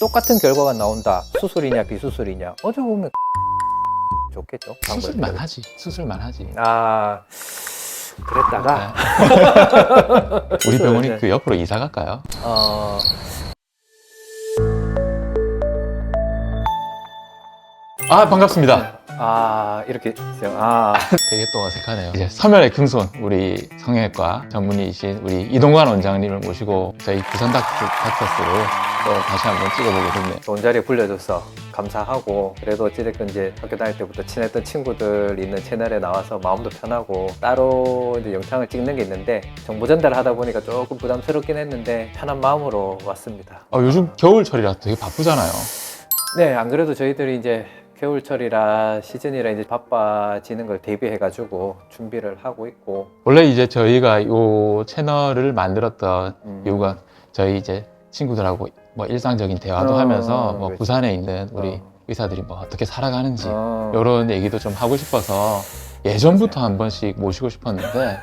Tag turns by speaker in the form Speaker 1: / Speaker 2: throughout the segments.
Speaker 1: 똑같은 결과가 나온다. 수술이냐 비수술이냐. 어떻게 보면 좋겠죠.
Speaker 2: 수술만 하지. 수술만 하지.
Speaker 1: 아 그랬다가
Speaker 2: 우리 병원이
Speaker 1: 네.
Speaker 2: 그 옆으로 이사 갈까요?
Speaker 1: 어
Speaker 2: 아 반갑습니다.
Speaker 1: 아 이렇게 있어요. 아
Speaker 2: 되게 또 어색하네요. 이제 서면의 금손 우리 성형외과 전문의이신 우리 이동관 원장님을 모시고 저희 부산 닥터, 닥터스를 또 다시 한번 찍어보게 됐네요.
Speaker 1: 좋은 자리에 불려줘서 감사하고 그래도 어찌됐건 이제 학교 다닐 때부터 친했던 친구들 있는 채널에 나와서 마음도 편하고 따로 이제 영상을 찍는 게 있는데 정보 전달을 하다 보니까 조금 부담스럽긴 했는데 편한 마음으로 왔습니다.
Speaker 2: 아, 요즘 겨울철이라 되게 바쁘잖아요.
Speaker 1: 네, 안 그래도 저희들이 이제 겨울철이라 시즌이라 이제 바빠지는 걸 대비해가지고 준비를 하고 있고
Speaker 2: 원래 이제 저희가 이 채널을 만들었던
Speaker 1: 음.
Speaker 2: 이유가 저희 이제 친구들하고 뭐 일상적인 대화도
Speaker 1: 어,
Speaker 2: 하면서 뭐
Speaker 1: 그렇지.
Speaker 2: 부산에 있는 우리
Speaker 1: 어.
Speaker 2: 의사들이 뭐 어떻게 살아가는지
Speaker 1: 어,
Speaker 2: 이런 얘기도 좀 하고 싶어서 예전부터 한 번씩 모시고 싶었는데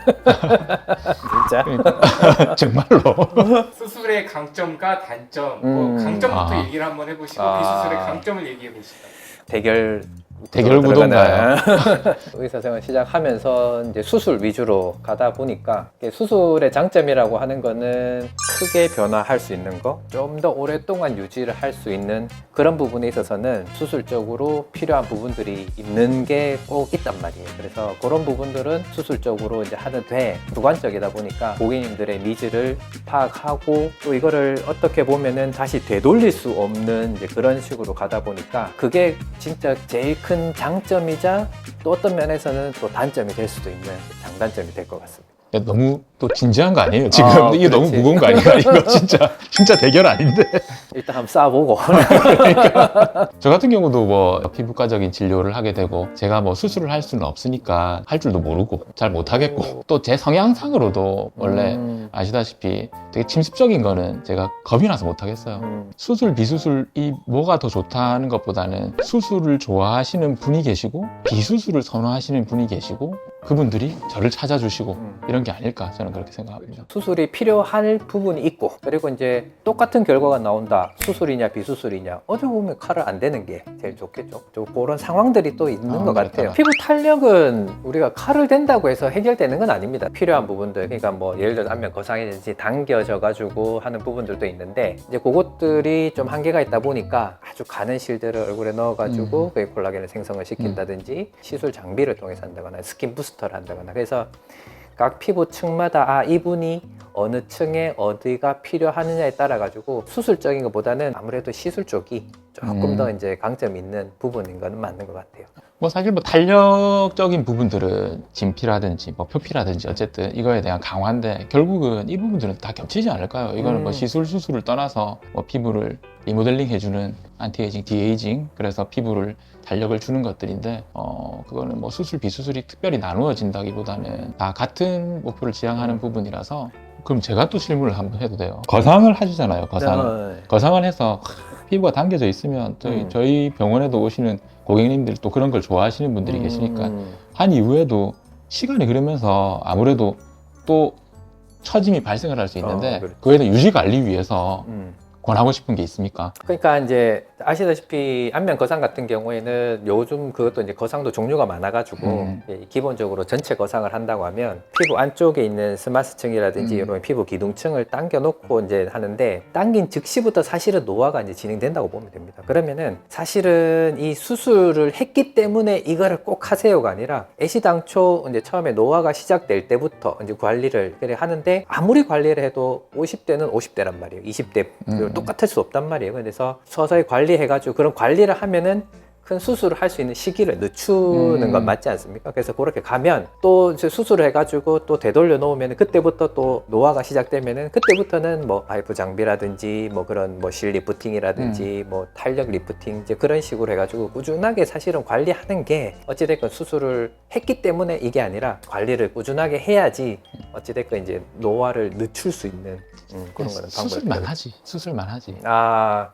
Speaker 1: 진짜
Speaker 2: 정말로
Speaker 3: 수술의 강점과 단점,
Speaker 1: 음.
Speaker 3: 뭐 강점부터
Speaker 2: 아.
Speaker 3: 얘기를 한번 해보시고
Speaker 1: 아.
Speaker 3: 비수술의 강점을 얘기해 보시다.
Speaker 1: 대결
Speaker 2: 대결 구도인가요?
Speaker 1: 의사생활 시작하면서 이제 수술 위주로 가다 보니까 수술의 장점이라고 하는 거는 크게 변화할 수 있는 거, 좀 더 오랫동안 유지를 할 수 있는 그런 부분에 있어서는 수술적으로 필요한 부분들이 있는 게 꼭 있단 말이에요. 그래서 그런 부분들은 수술적으로 이제 하는 돼 주관적이다 보니까 고객님들의 니즈를 파악하고 또 이거를 어떻게 보면은 다시 되돌릴 수 없는 이제 그런 식으로 가다 보니까 그게 진짜 제일 큰 장점이자 또 어떤 면에서는 또 단점이 될 수도 있는 장단점이 될 것 같습니다.
Speaker 2: 너무 또 진지한 거 아니에요? 지금
Speaker 1: 아,
Speaker 2: 이게 너무
Speaker 1: 그렇지.
Speaker 2: 무거운 거 아니에요? 이거 진짜 진짜 대결 아닌데.
Speaker 1: 일단 한번 싸보고
Speaker 2: 저 같은 경우도 뭐 피부과적인 진료를 하게 되고 제가 뭐 수술을 할 수는 없으니까 할 줄도 모르고 잘 못하겠고 또 제 성향상으로도 원래
Speaker 1: 음,
Speaker 2: 아시다시피 되게 침습적인 거는 제가 겁이 나서 못하겠어요.
Speaker 1: 음,
Speaker 2: 수술, 비수술이 뭐가 더 좋다는 것보다는 수술을 좋아하시는 분이 계시고 비수술을 선호하시는 분이 계시고 그분들이 저를 찾아주시고
Speaker 1: 음.
Speaker 2: 이런 게 아닐까 저는 그렇게 생각합니다.
Speaker 1: 수술이 필요할 부분이 있고 그리고 이제 똑같은 결과가 나온다. 수술이냐 비수술이냐. 어떻게 보면 칼을 안 대는 게 제일 좋겠죠. 좀 그런 상황들이 또 있는
Speaker 2: 아,
Speaker 1: 것
Speaker 2: 그렇다.
Speaker 1: 같아요 피부 탄력은 우리가 칼을 댄다고 해서 해결되는 건 아닙니다. 필요한 부분들 그러니까 뭐 예를 들어 안면 거상이든지 당겨져 가지고 하는 부분들도 있는데 이제 그것들이 좀 한계가 있다 보니까 아주 가는 실들을 얼굴에 넣어 가지고 그 콜라겐을 생성을 시킨다든지 시술 장비를 통해서 한다거나 스킨 부스 터를 한다거나 그래서 각 피부 층마다 아 이분이 어느 층에 어디가 필요하느냐에 따라 가지고 수술적인 것보다는 아무래도 시술 쪽이 조금
Speaker 2: 음.
Speaker 1: 더 이제 강점 있는 부분인 거는 맞는 것 같아요.
Speaker 2: 뭐 사실 뭐 탄력적인 부분들은 진피라든지 뭐 표피라든지 어쨌든 이거에 대한 강화인데 결국은 이 부분들은 다 겹치지 않을까요? 이거는
Speaker 1: 음.
Speaker 2: 뭐 시술 수술을 떠나서 뭐 피부를 리모델링 해주는 안티에이징, 디에이징 그래서 피부를 탄력을 주는 것들인데 어 그거는 뭐 수술 비수술이 특별히 나누어진다기보다는 다 같은 목표를 지향하는 부분이라서 그럼 제가 또 질문을 한번 해도 돼요. 거상을 하시잖아요. 거상을.
Speaker 1: 네.
Speaker 2: 거상을 해서 피부가 당겨져 있으면 저희,
Speaker 1: 음.
Speaker 2: 저희 병원에도 오시는 고객님들 또 그런 걸 좋아하시는 분들이 계시니까
Speaker 1: 음.
Speaker 2: 한 이후에도 시간이 흐르면서 아무래도 또 처짐이 발생을 할 수 있는데
Speaker 1: 어, 그렇지.
Speaker 2: 그에 대한 유지 관리 위해서
Speaker 1: 음.
Speaker 2: 권하고 싶은 게 있습니까?
Speaker 1: 그러니까 이제 아시다시피 안면 거상 같은 경우에는 요즘 그것도 이제 거상도 종류가 많아가지고
Speaker 2: 음.
Speaker 1: 예, 기본적으로 전체 거상을 한다고 하면 피부 안쪽에 있는 스마스층이라든지
Speaker 2: 음.
Speaker 1: 이런 피부 기둥층을 당겨 놓고 이제 하는데 당긴 즉시부터 사실은 노화가 이제 진행된다고 보면 됩니다. 그러면은 사실은 이 수술을 했기 때문에 이거를 꼭 하세요가 아니라 애시당초 이제 처음에 노화가 시작될 때부터 이제 관리를 그래 하는데 아무리 관리를 해도 50대는 50대란 말이에요. 20대
Speaker 2: 음.
Speaker 1: 똑같을 수 없단 말이에요. 그래서 서서히 관리 해가지고 그런 관리를 하면은 큰 수술을 할 수 있는 시기를 늦추는
Speaker 2: 음.
Speaker 1: 건 맞지 않습니까? 그래서 그렇게 가면 또 이제 수술을 해가지고 또 되돌려 놓으면 그때부터 또 노화가 시작되면은 그때부터는 뭐 파이프 장비라든지 뭐 그런 뭐 실 리프팅이라든지 뭐 탄력 리프팅 이제 그런 식으로 해가지고 꾸준하게 사실은 관리하는 게 어찌됐건 수술을 했기 때문에 이게 아니라 관리를 꾸준하게 해야지 어찌됐건 이제 노화를 늦출 수 있는 음, 그런 거는 방법이
Speaker 2: 수술만 하지. 수술만 하지.
Speaker 1: 아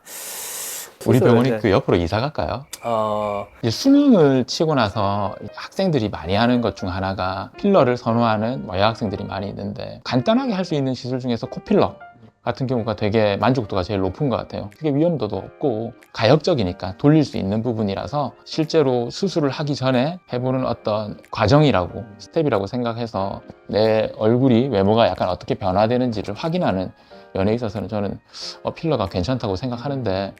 Speaker 2: 우리 병원이
Speaker 1: 이제,
Speaker 2: 그 옆으로 이사 갈까요?
Speaker 1: 어
Speaker 2: 이제 수능을 치고 나서 학생들이 많이 하는 것 중 하나가 필러를 선호하는 뭐 여학생들이 많이 있는데 간단하게 할 수 있는 시술 중에서 코필러 같은 경우가 되게 만족도가 제일 높은 것 같아요. 크게 위험도도 없고 가역적이니까 돌릴 수 있는 부분이라서 실제로 수술을 하기 전에 해보는 어떤 과정이라고 스텝이라고 생각해서 내 얼굴이 외모가 약간 어떻게 변화되는지를 확인하는 면에 있어서는 저는 어, 필러가 괜찮다고 생각하는데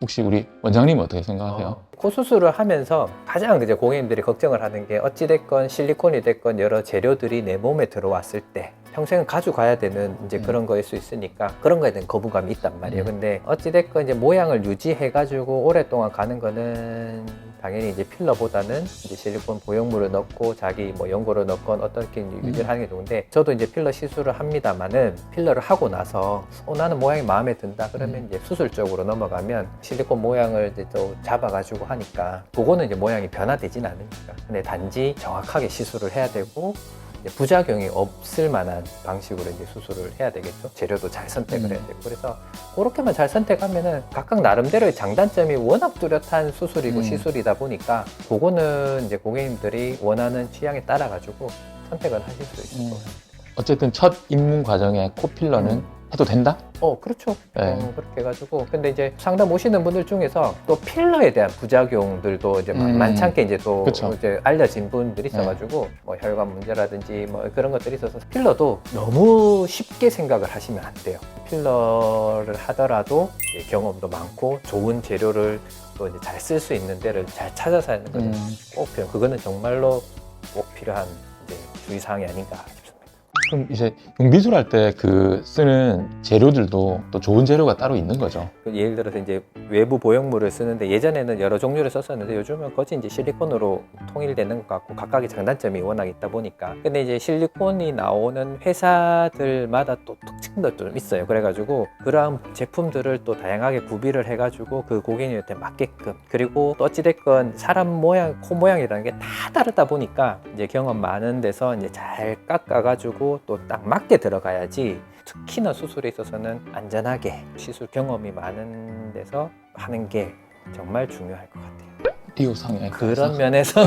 Speaker 2: 혹시 우리 원장님 어떻게 생각하세요?
Speaker 1: 코 수술을 하면서 가장 이제 고객님들이 걱정을 하는 게 어찌됐건 실리콘이 됐건 여러 재료들이 내 몸에 들어왔을 때 평생 가져가야 되는 이제
Speaker 2: 음.
Speaker 1: 그런 거일 수 있으니까 그런 거에 대한 거부감이 있단 말이에요.
Speaker 2: 음.
Speaker 1: 근데 어찌됐건 이제 모양을 유지해가지고 오랫동안 가는 거는 당연히 이제 필러보다는 이제 실리콘 보형물을 넣고 자기 뭐 연고를 넣건 어떻게 이제 유지를 하는 게 좋은데 저도 이제 필러 시술을 합니다만은 필러를 하고 나서 어, 나는 모양이 마음에 든다 그러면 이제 수술 쪽으로 넘어가면 실리콘 모양을 이제 또 잡아가지고 하니까 그거는 이제 모양이 변화되진 않으니까 근데 단지 정확하게 시술을 해야 되고 부작용이 없을 만한 방식으로 이제 수술을 해야 되겠죠. 재료도 잘 선택을
Speaker 2: 음.
Speaker 1: 해야 되고 그래서 그렇게만 잘 선택하면은 각각 나름대로의 장단점이 워낙 뚜렷한 수술이고
Speaker 2: 음.
Speaker 1: 시술이다 보니까 그거는 이제 고객님들이 원하는 취향에 따라 가지고 선택을 하실 수 있을
Speaker 2: 음.
Speaker 1: 것 같아요.
Speaker 2: 어쨌든 첫 입문 과정에 코필러는
Speaker 1: 음.
Speaker 2: 해도 된다?
Speaker 1: 어, 그렇죠.
Speaker 2: 네.
Speaker 1: 어, 그렇게 해가지고. 근데 이제 상담 오시는 분들 중에서 또 필러에 대한 부작용들도 이제 만-
Speaker 2: 음.
Speaker 1: 많지 않게 이제 또
Speaker 2: 그쵸. 네.
Speaker 1: 이제 알려진 분들이 있어가지고 뭐 혈관 문제라든지 뭐 그런 것들이 있어서 필러도 너무 쉽게 생각을 하시면 안 돼요. 필러를 하더라도 이제 경험도 많고 좋은 재료를 또 이제 잘 쓸 수 있는 데를 잘 찾아서 하는 거는
Speaker 2: 음.
Speaker 1: 꼭 필요. 그거는 정말로 꼭 필요한 이제 주의사항이 아닌가.
Speaker 2: 그럼 이제 용비술 할 때 그 쓰는 재료들도 또 좋은 재료가 따로 있는 거죠.
Speaker 1: 그 예를 들어서 이제 외부 보형물을 쓰는데 예전에는 여러 종류를 썼었는데 요즘은 거의 이제 실리콘으로 통일되는 것 같고 각각의 장단점이 워낙 있다 보니까 근데 이제 실리콘이 나오는 회사들마다 또 특징도 좀 있어요 그래가지고 그러한 제품들을 또 다양하게 구비를 해가지고 그 고객님한테 맞게끔 그리고 또 어찌됐건 사람 모양 코 모양이라는 게 다 다르다 보니까 이제 경험 많은 데서 이제 잘 깎아가지고 또 딱 맞게 들어가야지 특히나 수술에 있어서는 안전하게 시술 경험이 많은 데서 하는 게 정말 중요할 것 같아요.
Speaker 2: 리오상에
Speaker 1: 그런 면에서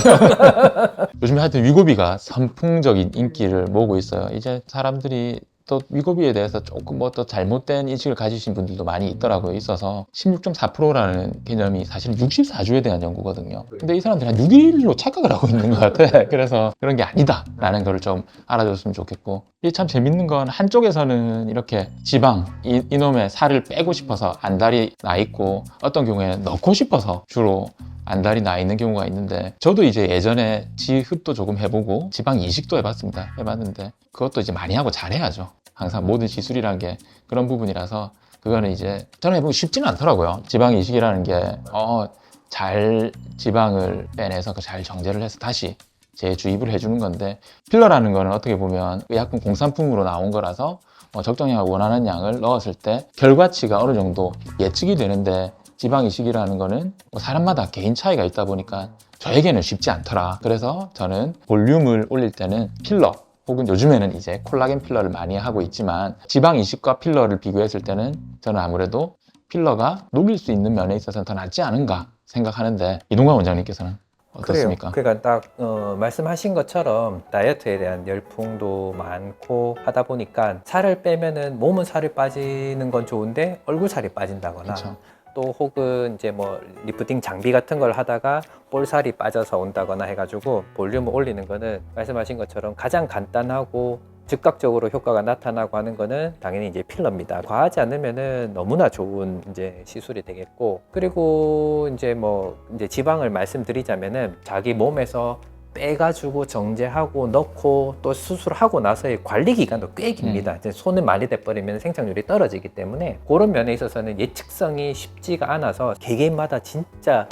Speaker 2: 요즘에 하여튼 위고비가 선풍적인 인기를 모으고 있어요. 이제 사람들이 또 위고비에 대해서 조금 뭐 또 잘못된 인식을 가지신 분들도 많이 있더라고요. 있어서 16.4%라는 개념이 사실 64주에 대한 연구거든요. 근데 이 사람들이 한 6일로 착각을 하고 있는 것 같아. 그래서 그런 게 아니다라는 걸 좀 알아줬으면 좋겠고. 이게 참 재밌는 건 한쪽에서는 이렇게 지방, 이, 이놈의 살을 빼고 싶어서 안달이 나 있고 어떤 경우에는 넣고 싶어서 주로 안달이 나 있는 경우가 있는데 저도 이제 예전에 지흡도 조금 해보고 지방 이식도 해봤습니다. 해봤는데 그것도 이제 많이 하고 잘해야죠. 항상 모든 시술이라는 게 그런 부분이라서 그거는 이제 저는 해보기 쉽지는 않더라고요. 지방 이식이라는 게 어, 잘 지방을 빼내서 그잘 정제를 해서 다시 재주입을 해주는 건데 필러라는 거는 어떻게 보면 의약품 공산품으로 나온 거라서 어, 적정량을 원하는 양을 넣었을 때 결과치가 어느 정도 예측이 되는데 지방 이식이라는 거는 뭐 사람마다 개인 차이가 있다 보니까 저에게는 쉽지 않더라. 그래서 저는 볼륨을 올릴 때는 필러 혹은 요즘에는 이제 콜라겐 필러를 많이 하고 있지만 지방 이식과 필러를 비교했을 때는 저는 아무래도 필러가 녹일 수 있는 면에 있어서는 더 낫지 않은가 생각하는데 이동관 원장님께서는 어떻습니까?
Speaker 1: 그래요. 그러니까 딱 어, 말씀하신 것처럼 다이어트에 대한 열풍도 많고 하다 보니까 살을 빼면은 몸은 살이 빠지는 건 좋은데 얼굴 살이 빠진다거나
Speaker 2: 그렇죠.
Speaker 1: 또 혹은 이제 뭐 리프팅 장비 같은 걸 하다가 볼살이 빠져서 온다거나 해가지고 볼륨을 올리는 거는 말씀하신 것처럼 가장 간단하고 즉각적으로 효과가 나타나고 하는 거는 당연히 이제 필러입니다. 과하지 않으면은 너무나 좋은 이제 시술이 되겠고 그리고 이제 뭐 이제 지방을 말씀드리자면은 자기 몸에서 빼가지고 정제하고 넣고 또 수술하고 나서의 관리 기간도 꽤 깁니다. 이제 손을 많이 대버리면 생착률이 떨어지기 때문에 그런 면에 있어서는 예측성이 쉽지가 않아서 개개인마다 진짜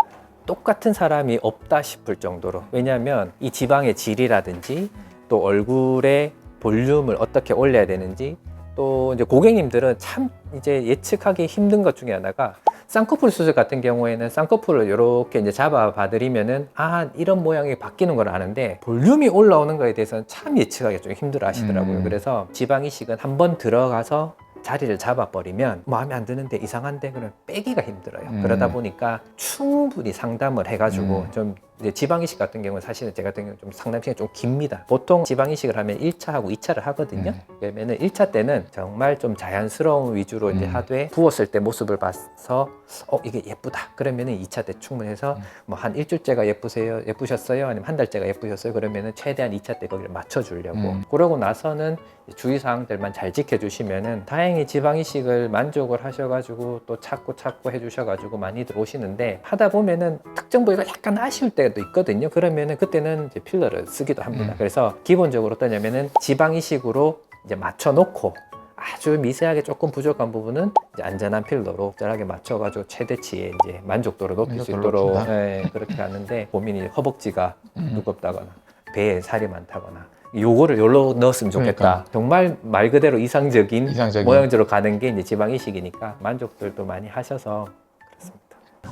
Speaker 1: 똑같은 사람이 없다 싶을 정도로 왜냐하면 이 지방의 질이라든지 또 얼굴의 볼륨을 어떻게 올려야 되는지 또 이제 고객님들은 참 이제 예측하기 힘든 것 중에 하나가 쌍꺼풀 수술 같은 경우에는 쌍꺼풀을 이렇게 이제 잡아 봐드리면은 아 이런 모양이 바뀌는 걸 아는데 볼륨이 올라오는 거에 대해서는 참 예측하기 좀 힘들어 하시더라고요.
Speaker 2: 음.
Speaker 1: 그래서 지방 이식은 한 번 들어가서 자리를 잡아버리면 마음에 안 드는데 이상한데 그럼 빼기가 힘들어요.
Speaker 2: 음.
Speaker 1: 그러다 보니까 충분히 상담을 해가지고
Speaker 2: 음.
Speaker 1: 좀 이제 지방 이식 같은 경우는 사실은 제가 같은 경우는 좀 상당 시간이 좀 깁니다. 보통 지방 이식을 하면 1차하고 2차를 하거든요.
Speaker 2: 네.
Speaker 1: 그러면은 1차 때는 정말 좀 자연스러운 위주로 이제
Speaker 2: 음.
Speaker 1: 하되 부었을 때 모습을 봐서 어 이게 예쁘다. 그러면은 2차 때 충분해서
Speaker 2: 음.
Speaker 1: 뭐한 일주일째가 예쁘세요, 예쁘셨어요, 아니면 한 달째가 예쁘셨어요. 그러면은 최대한 2차 때 거기를 맞춰주려고.
Speaker 2: 음.
Speaker 1: 그러고 나서는 주의 사항들만 잘 지켜주시면은 다행히 지방 이식을 만족을 하셔가지고 또 찾고 찾고 해주셔가지고 많이들 오시는데 하다 보면은 특정 부위가 약간 아쉬울 때도 있거든요. 그러면은 그때는 이제 필러를 쓰기도 합니다.
Speaker 2: 음.
Speaker 1: 그래서 기본적으로 어떠냐면은 지방 이식으로 이제 맞춰 놓고 아주 미세하게 조금 부족한 부분은 이제 안전한 필러로 적절하게 맞춰가지고 최대치의 이제 만족도를 높일 수 있도록. 예, 그렇게 하는데 고민이 허벅지가
Speaker 2: 음.
Speaker 1: 두껍다거나 배에 살이 많다거나 요거를 요로 넣었으면 좋겠다.
Speaker 2: 그러니까.
Speaker 1: 정말 말 그대로 이상적인,
Speaker 2: 이상적인.
Speaker 1: 모양대로 가는 게 이제 지방 이식이니까 만족들도 많이 하셔서.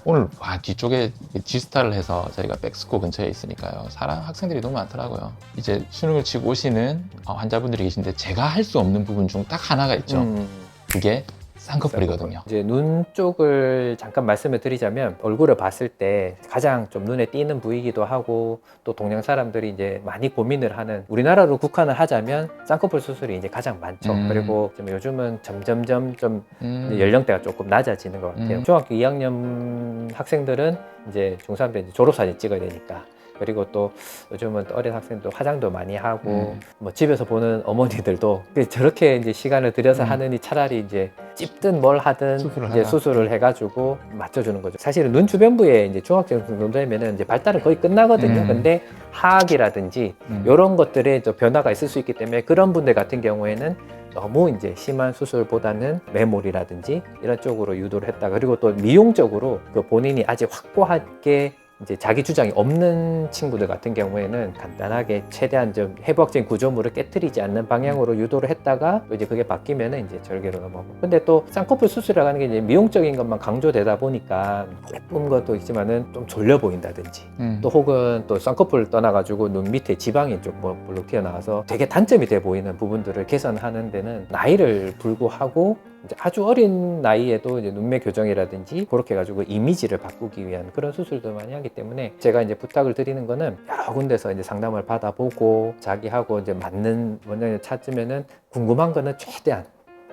Speaker 2: 오늘 와 뒤쪽에 지스타를 해서 저희가 백스코 근처에 있으니까요. 사람 학생들이 너무 많더라고요. 이제 수능을 치고 오시는 어, 환자분들이 계신데 제가 할 수 없는 부분 중 딱 하나가 있죠.
Speaker 1: 음.
Speaker 2: 그게 쌍꺼풀이거든요.
Speaker 1: 이제 눈 쪽을 잠깐 말씀을 드리자면 얼굴을 봤을 때 가장 좀 눈에 띄는 부위이기도 하고 또 동양 사람들이 이제 많이 고민을 하는 우리나라로 국한을 하자면 쌍꺼풀 수술이 이제 가장 많죠.
Speaker 2: 음.
Speaker 1: 그리고 좀 요즘은 점점점 좀
Speaker 2: 음.
Speaker 1: 연령대가 조금 낮아지는 것 같아요.
Speaker 2: 음.
Speaker 1: 중학교 2학년 학생들은 이제 중3 때 졸업사진 찍어야 되니까. 그리고 또 요즘은 또 어린 학생도 화장도 많이 하고
Speaker 2: 음.
Speaker 1: 뭐 집에서 보는 어머니들도 그 저렇게 이제 시간을 들여서
Speaker 2: 음.
Speaker 1: 하느니 차라리 이제 찝든 뭘 하든
Speaker 2: 수술을
Speaker 1: 이제
Speaker 2: 하자.
Speaker 1: 수술을 해가지고 맞춰주는 거죠. 사실은 눈 주변부에 이제 중학생 정도 되면은 이제 발달은 거의 끝나거든요.
Speaker 2: 음.
Speaker 1: 근데 하악이라든지
Speaker 2: 음.
Speaker 1: 이런 것들에 좀 변화가 있을 수 있기 때문에 그런 분들 같은 경우에는 너무 이제 심한 수술보다는 메모리라든지 이런 쪽으로 유도를 했다. 그리고 또 미용적으로 그 본인이 아직 확고하게 이제 자기 주장이 없는 친구들 같은 경우에는 간단하게 최대한 좀 해부학적인 구조물을 깨뜨리지 않는 방향으로 유도를 했다가 또 이제 그게 바뀌면은 이제 절개로 넘어가고. 근데 또 쌍꺼풀 수술이라고 하는 게 이제 미용적인 것만 강조되다 보니까 예쁜 것도 있지만은 좀 졸려 보인다든지
Speaker 2: 음.
Speaker 1: 또 혹은 또 쌍꺼풀을 떠나가지고 눈 밑에 지방이 좀 뭐- 볼록 튀어나와서 되게 단점이 돼 보이는 부분들을 개선하는 데는 나이를 불구하고 이제 아주 어린 나이에도 이제 눈매 교정이라든지 그렇게 해가지고 이미지를 바꾸기 위한 그런 수술도 많이 하기 때문에 제가 이제 부탁을 드리는 거는 여러 군데서 이제 상담을 받아보고 자기하고 이제 맞는 원장을 찾으면은 궁금한 거는 최대한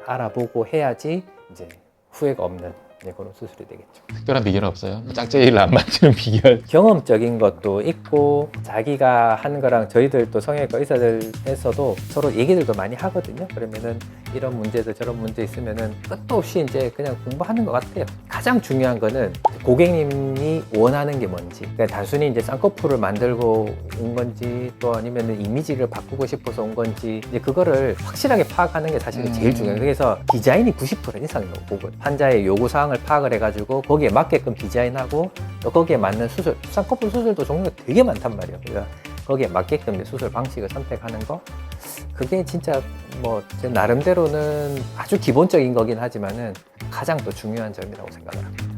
Speaker 1: 알아보고 해야지 이제 후회가 없는 이제 그런 수술이 되겠죠.
Speaker 2: 특별한 비결은 없어요. 짝짝이를 안 맞추는 비결.
Speaker 1: 경험적인 것도 있고 자기가 한 거랑 저희들 또 성형외과 의사들에서도 서로 얘기들도 많이 하거든요. 그러면은 이런 문제들 저런 문제 있으면은 끝도 없이 이제 그냥 공부하는 것 같아요. 가장 중요한 거는 고객님이 원하는 게 뭔지. 그러니까 단순히 이제 쌍꺼풀을 만들고 온 건지 또 아니면은 이미지를 바꾸고 싶어서 온 건지 이제 그거를 확실하게 파악하는 게 사실 은 제일
Speaker 2: 음.
Speaker 1: 중요해요. 그래서 디자인이 90% 이상이라고 보거든요. 환자의 요구 사항 을 파악을 해가지고 거기에 맞게끔 디자인하고 또 거기에 맞는 수술, 쌍꺼풀 수술도 종류가 되게 많단 말이에요. 그러니까 거기에 맞게끔 수술 방식을 선택하는 거, 그게 진짜 뭐 제 나름대로는 아주 기본적인 거긴 하지만은 가장 또 중요한 점이라고 생각을 합니다.